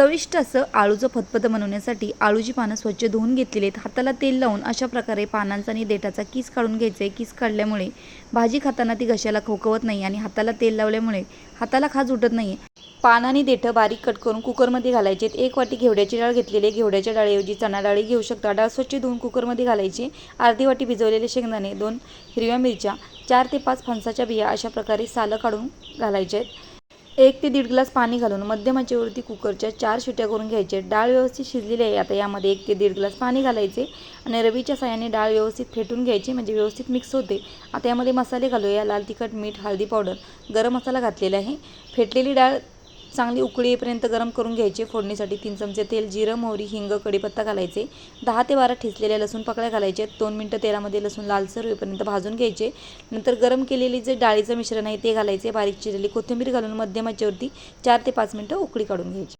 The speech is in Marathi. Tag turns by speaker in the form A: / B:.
A: चविष्ट असं आळूचं फतफत बनवण्यासाठी आळूची पानं स्वच्छ धुवून घेतलेली आहेत. हाताला तेल लावून अशा प्रकारे पानांचा आणि देठाचा किस काढून घ्यायचा आहे किस काढल्यामुळे भाजी खाताना ती घशाला खोकवत नाही आणि हाताला तेल लावल्यामुळे हाताला खाज उठत नाही पान आणि देठं बारीक कट करून कुकरमध्ये घालायचे एक वाटी घेवड्याची डाळ घेतलेली आहे. घेवड्याच्या डाळीऐवजी चणा डाळी घेऊ शकता. डाळ स्वच्छ धुवून कुकरमध्ये घालायची. अर्धी वाटी भिजवलेले शेंगदाणे दोन हिरव्या मिरच्या चार ते पाच फणसाच्या बिया अशा प्रकारे सालं काढून घालायचे आहेत. एक ते दीड ग्लास पाणी घालून मध्यम आचेवरती कुकरच्या चार शिट्या करून घ्यायचे डाळ व्यवस्थित शिजलेली आहे. आता यामध्ये एक ते दीड ग्लास पाणी घालायचे आणि रवीच्या साह्याने डाळ व्यवस्थित फेटून घ्यायची म्हणजे व्यवस्थित मिक्स होते. आता यामध्ये मसाले घालूया. लाल तिखट मीठ हळदी पावडर. गरम मसाला घातलेला आहे. फेटलेली डाळ चांगली उकळी येईपर्यंत गरम करून घ्यायचे. फोडणीसाठी तीन चमचे तेल जिरं मोहरी हिंग कढीपत्ता घालायचे. दहा ते बारा ठेचलेल्या लसूण पाकळ्या घालायचे. दोन मिनटं तेलामध्ये लसूण लालसर होईपर्यंत भाजून घ्यायचे. नंतर गरम केलेली जे डाळीचं मिश्रण आहे ते घालायचे. बारीक चिरलेली कोथिंबीर घालून मध्यम आचेवरती चार ते पाच मिनटं उकळी काढून घ्यायची.